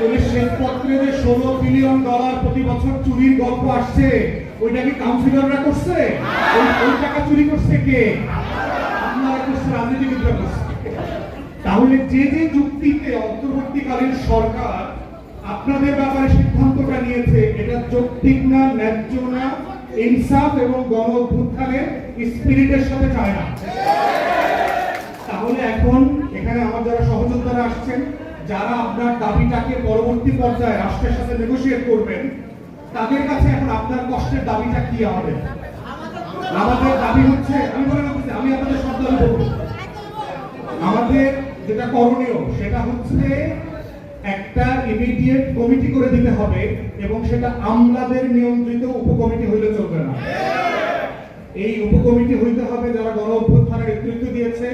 শ্বেতপত্রে যে ষোলো billion dollar প্রতি বছর চুরির গল্প আসছে, ওইটা কি কাউন্সিলররা করছে? ওই টাকা চুরি করছে কে? আপনারা করছে রাজনীতিবিদরা করছে। তাহলে যে যে যুক্তিতে অন্তর্বর্তীকালীন সরকার আপনাদের ব্যাপারে সিদ্ধান্তটা নিয়েছে, এটা যৌক্তিক না, ন্যায্য না, ইনসাফ এবং গণ অভ্যুত্থানের স্পিরিটের সাথে যায় না। তাহলে এখন এখানে আমার যারা সহযোদ্ধারা আসছেন যারা আপনার দাবিটাকে পরবর্তী পর্যায়ে রাষ্ট্রের সাথে নেগোশিয়েট করবেন, তাদের কাছে এখন আপনার কষ্টের দাবিটা কি আমাদের? আমাদের দাবি হচ্ছে, আমি বলে রাখছি আমি আপনাদের দাবি বলব। আমাদের যেটা করণীয়, সেটা হচ্ছে একটা ইমিডিয়েট কমিটি করে দিতে হবে এবং সেটা আমলাদের নিয়ন্ত্রিত উপকমিটি হইলে চলবে না। এই উপকমিটি হইতে হবে যারা গণ অভ্যুত্থানের নেতৃত্ব দিয়েছে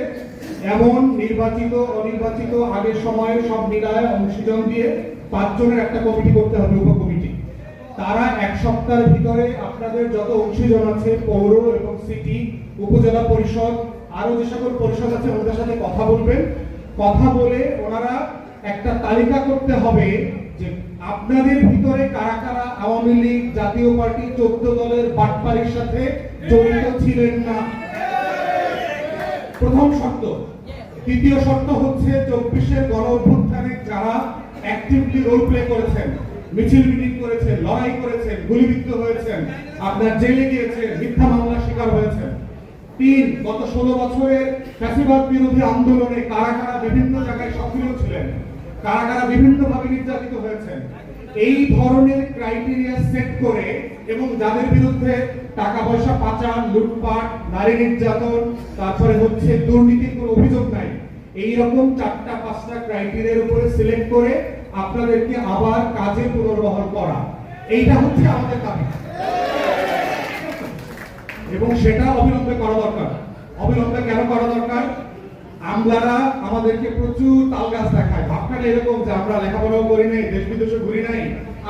এমন নির্বাচিত, অনির্বাচিত, আগের সময়ে সব মিলায় অংশীজন দিয়ে পাঁচজনের একটা কমিটি করতে হবে, উপকমিটি। তারা এক সপ্তাহের ভিতরে আপনাদের যত অংশীজন আছে, পৌর এবং সিটি, উপজেলা পরিষদ আরও যে সকল পরিষদ আছে, ওদের সাথে কথা বলবেন। কথা বলে ওনারা একটা তালিকা করতে হবে যে আপনাদের ভিতরে কারা কারা আওয়ামী লীগ, জাতীয় পার্টি, চোদ্দ দলের বাটপাড়ির সাথে জড়িত ছিলেন না। প্রথম শর্ত দ্বিতীয় শর্ত হচ্ছে চব্বিশের গণ অভ্যুত্থানে যারা অ্যাক্টিভলি রোল প্লে করেছেন, মিছিল মিটিং করেছেন, লড়াই করেছেন, গুলিবিদ্ধ হয়েছেন, আপনার জেলে গিয়েছেন, মিথ্যা মামলার শিকার হয়েছেন। তিন, গত ষোলো বছরের ফ্যাসিবাদ বিরোধী আন্দোলনে কারা কারা বিভিন্ন জায়গায় সক্রিয় ছিলেন, কারা কারা বিভিন্ন ভাবে নির্যাতিত হয়েছেন, এই ধরনের ক্রাইটেরিয়া সেট করে এবং যাদের বিরুদ্ধে টাকা পয়সা পাচার, লুটপাট, নারী নির্যাতন, তারপরে হচ্ছে দুর্নীতির কোনো অভিযোগ নাই এই রকম চারটা, পাঁচটা ক্রাইটেরিয়ার উপরে সিলেক্ট করে আপনাদেরকে আবার কাজে পুনর্বহল করা। এইটা হচ্ছে আমাদের দাবি। এবং সেটা অবিলম্বে করা দরকার। অবিলম্বে কেন করা দরকার? আমলারা আমাদেরকে প্রচুর তাল গাছ দেখায়। ভাবখানে এরকম যে আমরা লেখাপড়াও করি নাই, দেশ বিদেশে ঘুরি নাই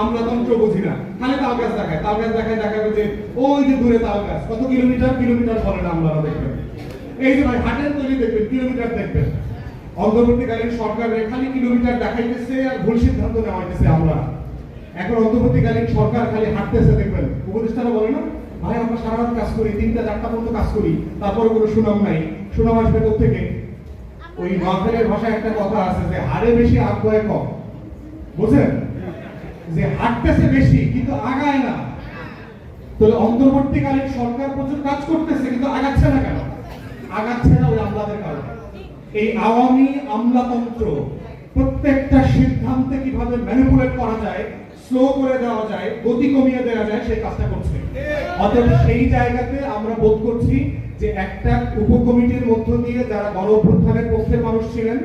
আমলাতন্ত্র বুঝি না। খালি তাল গাছ দেখায়, তাল গাছ দেখায় দেখাবে যে ওই যে দূরে তাল গাছ, কত কিলোমিটার কিলোমিটার বলে না আমলারা দেখবেন এই যে হাটের তৈরি দেখবেন, কিলোমিটার দেখবেন। অন্তর্বর্তীকালীন সরকারের খালি কিলোমিটার দেখাইতেছে আর ভুল সিদ্ধান্ত নেওয়া হইতেছে আমরা। এখন অন্তর্বর্তীকালীন সরকার খালি হাঁটতেছে, দেখবেন। উপদেষ্টারা বলে না, ভাই, আমরা সারা রাত কাজ করি, তিনটা, চারটা পর্যন্ত কাজ করি, তারপরে কোনো সুনাম নাই। সুনাম আসবে থেকে ওই নোয়াখালীর ভাষায় একটা কথা আছে যে হারে বেশি আগ্রহে কম। বুঝেন যে হাঁটতেছে বেশি, কিন্তু আগায় না। তাহলে অন্তর্বর্তীকালীন সরকার প্রচুর কাজ করতেছে, কিন্তু আগাচ্ছে না কেন? আগাচ্ছে না ওই আমলাদের কারণে। এই আওয়ামী আমলাতন্ত্র প্রত্যেকটা সিদ্ধান্তে কীভাবে ম্যানিপুলেট করা যায় স্লো করে দেওয়া যায়, গতি কমিয়ে দেওয়া যায়, সেই কাজটা করছে। অতএব সেই জায়গাতে আমরা বোধ করছি যে একটা উপকমিটির মধ্য দিয়ে যারা গণ অভ্যুত্থানের পক্ষের মানুষ ছিলেন,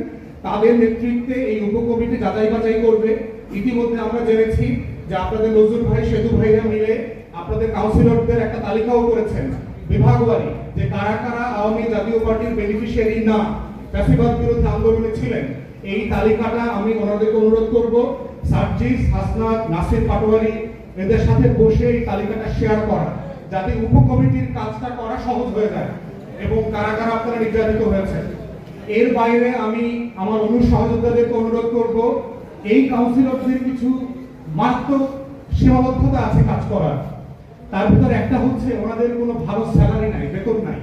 তাদের নেতৃত্বে এই উপকমিটি যাচাই বাছাই করবে। ইতিমধ্যে আমরা জেনেছি যে আপনাদের নজরুল ভাই সেতু ভাইরা মিলে আপনাদের কাউন্সিলরদের একটা তালিকাও করেছেন, বিভাগবাড়ি, যে কারা কারা আওয়ামী জাতীয় পার্টির বেনিফিশিয়ারি না ফ্যাসিবাদ বিরোধী আন্দোলনে ছিলেন, এই তালিকাটা আমি ওনাদেরকে অনুরোধ করব, সার্জিস, হাসনাত, নাসির পাটোয়ারি, এদের সাথে বসে এই তালিকাটা শেয়ার করা যাতে উপকমিটির কাজটা করা সহজ হয়ে যায় এবং কারা কারা আপনারা নির্যাতিত হয়েছে এর বাইরে আমি আমার অনু সহযোদ্ধাদেরকে অনুরোধ করব, এই কাউন্সিলরদের কিছু মাত্র সীমাবদ্ধতা আছে কাজ করার। তার ভিতরে একটা হচ্ছে, ওনাদের কোনো ভালো স্যালারি নাই, বেতন নাই।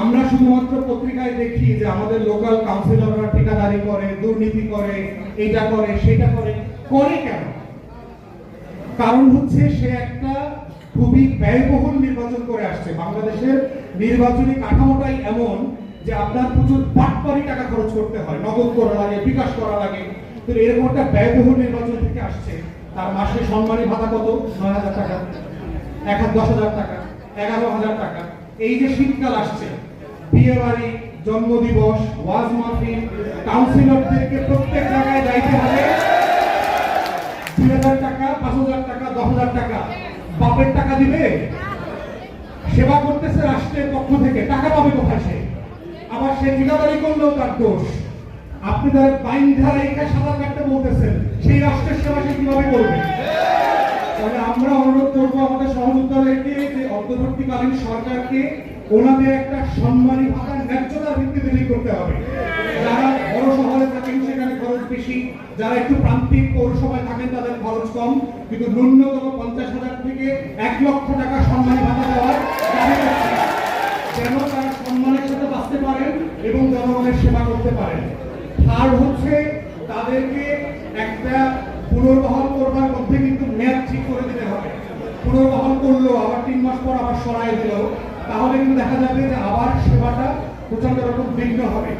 আমরা শুধুমাত্র পত্রিকায় দেখি যে আমাদের লোকাল কাউন্সিলররা ঠিকাদারি করে, দুর্নীতি করে, এটা করে, সেটা করে। করে কেন? কারণ হচ্ছে সে একটা খুবই ব্যয়বহুল নির্বাচন করে আসছে। বাংলাদেশের নির্বাচনী কাঠামোটাই এমন যে আপনার প্রচুর বাটপারি টাকা খরচ করতে হয়, নগদ করা লাগে, বিকাশ করা লাগে। তো এরকম একটা ব্যয়বহুল নির্বাচন থেকে আসছে। তার মাসে সম্মানী ভাতা কত? নয় হাজার টাকা। এক দশ হাজার টাকা, এগারো হাজার টাকা। এই যে শীতকাল আসছে বিয়ে বাড়ি জন্মদিবস, ওয়াজ মাহফিল কাউন্সিলরদেরকে হাজার টাকা। বাপের টাকা দিবে? সেবা করতেছে রাষ্ট্রের পক্ষ থেকে। টাকা পাবে কোথায় সে? আবার সে ঠিকাদারি করলেও তার দোষ। আপনি তার বাইন্ধা রেখে সাঁতার কাটতে বলতেছেন। সেই রাষ্ট্রের সেবা সে কীভাবে করবে? তাহলে আমরা অনুরোধ করব আমাদের সহযোদ্ধাদেরকে যে অন্তর্বর্তীকালীন সরকারকে ওনাদের একটা সম্মানী ভাতার ন্যায্যতার ভিত্তিতে করতে হবে। যারা বড় শহরে বেশি যারা একটু প্রান্তিক পৌরসভায় থাকেন তাদের খরচ কম, কিন্তু ন্যূনতম পঞ্চাশ হাজার থেকে এক লক্ষ টাকা সম্মানী ভাতা দেওয়ার যেন তারা সম্মানের সাথে বাঁচতে পারেন এবং জনগণের সেবা করতে পারেন। আর হচ্ছে তাদেরকে একটা পুনর্বহাল করবার মধ্যে কিন্তু মেয়াদ ঠিক করে দিতে হবে। পুনর্বহাল করল, আবার তিন মাস পর আবার সরাই দিল। তাহলে কিন্তু দেখা যাবে যে আবার সেবাটা প্রচণ্ড রকম বিঘ্ন হবে।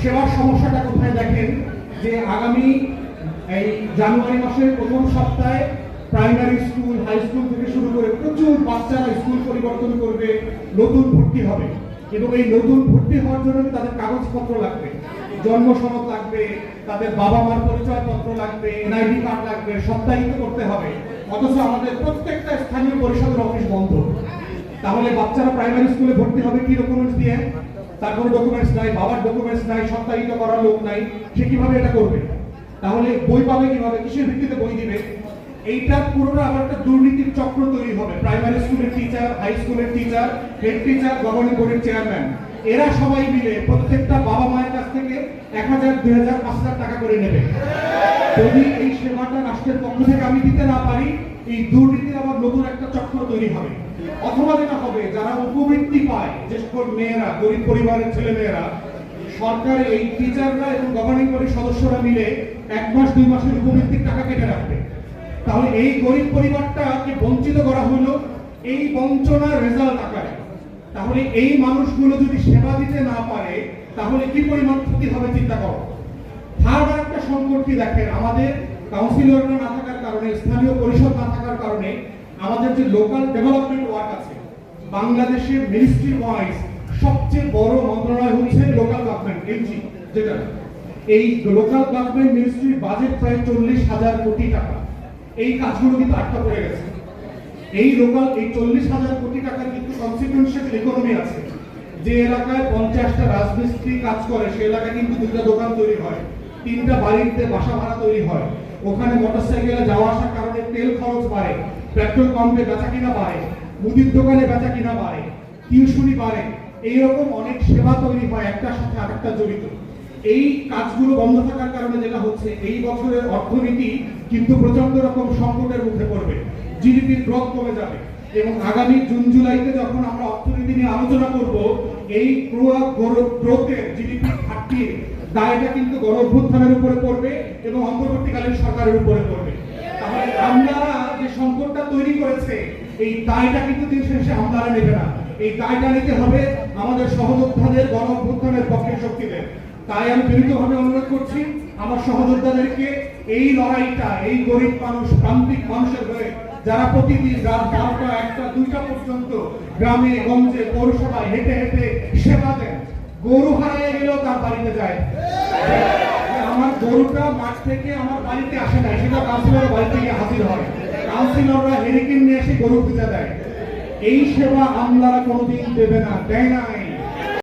সেবার সমস্যাটা কোথায় দেখেন? যে আগামী এই জানুয়ারি মাসের প্রথম সপ্তাহে প্রাইমারি স্কুল, হাই স্কুল থেকে শুরু করে প্রচুর বাচ্চারা স্কুল পরিবর্তন করবে, নতুন ভর্তি হবে। এবং এই নতুন ভর্তি হওয়ার জন্য তাদের কাগজপত্র লাগবে? জন্ম সনদ লাগবে, তাদের বাবা মার পরিচয়পত্র লাগবে, এনআইডি কার্ড লাগবে সপ্তাহিত করতে হবে। অথচ আমাদের প্রত্যেকটা স্থানীয় পরিষদের অফিস বন্ধ। তাহলে বাচ্চারা প্রাইমারি স্কুলে ভর্তি হবে কি ডকুমেন্টস দিয়ে? তার কোনো ডকুমেন্টস নাই, বাবার ডকুমেন্টস নাই সপ্তাহিত করার লোক নাই, সে কীভাবে এটা করবে? তাহলে বই পাবে কীভাবে? কিসের ভিত্তিতে বই দিবে? এইটা পুরোটা আবার একটা দুর্নীতির চক্র তৈরি হবে। প্রাইমারি স্কুলের টিচার হাই স্কুলের টিচার হেড টিচার গভর্নিং বোর্ডের চেয়ারম্যান এরা সবাই মিলে প্রত্যেকটা বাবা মায়ের কাছ থেকে এক হাজার, দুই হাজার, পাঁচ হাজার টাকা করে নেবে। যদি এই সেবাটা রাষ্ট্রের পক্ষ থেকে আমি দিতে না পারি এই দুর্নীতির আবার নতুন একটা চক্র তৈরি হবে। অথবা যেটা হবে, যারা উপবৃত্তি পায় যে সকল মেয়েরা, গরিব পরিবারের ছেলে মেয়েরা সরকার এই টিচাররা এবং গভর্নিং বডির সদস্যরা মিলে এক মাস, দুই মাসের উপবৃত্তির টাকা কেটে রাখবে। তাহলে এই গরিব পরিবারটাকে বঞ্চিত করা হলো এই বঞ্চনার রেজাল্ট আকারে। তাহলে এই মানুষগুলো যদি সেবা দিতে না পারে, তাহলে কি পরিমাণ ক্ষতি হবে, চিন্তা করো। থার্ড একটা সংকট কি দেখেন? আমাদের কাউন্সিলররা না কারণে, স্থানীয় পরিষদ না থাকার কারণে আমাদের যে লোকাল ডেভেলপমেন্ট ওয়ার্ক আছে, বাংলাদেশের মিনিস্ট্রি ওয়াইজ সবচেয়ে বড় মন্ত্রণালয় হচ্ছে লোকাল গভর্নমেন্ট এমজি যেটা। এই লোকাল গভর্নমেন্ট মিনিস্ট্রির বাজেট প্রায় চল্লিশ হাজার কোটি টাকা। এই কাজগুলো কিন্তু আটকা পড়ে গেছে। এই লোকাল এই চল্লিশ হাজার কোটি টাকার কিন্তু কনসিকুয়েন্সিয়াল ইকোনমি আছে। যে এলাকায় পঞ্চাশটা রাজমিস্ত্রি কাজ করে, সে এলাকায় কিন্তু দুটা দোকান তৈরি হয়, তিনটা বাড়িতে বাসা ভাড়া তৈরি হয়। ওখানে মোটরসাইকেলে যাওয়া আসার কারণে তেল খরচ বাড়ে পেট্রোল পাম্পে বেচা কিনা বাড়ে, মুদির দোকানে বেচা কিনা বাড়ে, টিউশনি বাড়ে, এইরকম অনেক সেবা তৈরি হয় একটার সাথে আরেকটা জড়িত। এই কাজগুলো বন্ধ থাকার কারণে যেটা হচ্ছে, এই বছরের অর্থনীতি কিন্তু প্রচণ্ড রকম সংকটের মুখে পড়বে জিডিপির গ্রোথ কমে যাবে এবং আগামী জুন, জুলাইতে যখন আমরা অর্থনীতি নিয়ে আলোচনা করব, এই গ্রোথের জিডিপি ঘাটতির দায়টা কিন্তু গণ অভ্যুত্থানের উপরে পড়বে এবং অন্তর্বর্তীকালীন সরকারের উপরে পড়বে। তাহলে আমলারা যে সংকটটা তৈরি করেছে, এই দায়টা কিন্তু দিন শেষে আমলারা নেবে না। এই দায়টা নিতে হবে আমাদের সহযোদ্ধাদের গণ অভ্যুত্থানের পক্ষের শক্তিদের। তাই আমি বিনীতভাবে অনুরোধ করছি, আমার সহযোদ্ধাদেরকে এই লড়াইটা, এই গরিব মানুষ, প্রান্তিক মানুষের হয়ে যারা প্রতিদিন রাত বারোটা, একটা, দুইটা পর্যন্ত গ্রামে, গঞ্জে, পৌরসভায় হেঁটে হেঁটে সেবা দেন গরু হারিয়ে গেলেও তার বাড়িতে যায়। আমার গরুটা মাঠ থেকে আমার বাড়িতে আসে না সেটা কাউন্সিলরের বাড়িতে গিয়ে হাজির হয়। কাউন্সিলররা হেরিকেন নিয়ে এসে গরু পূজা দেয়। এই সেবা আমলারা কোনোদিন দেবে না, দেয় না।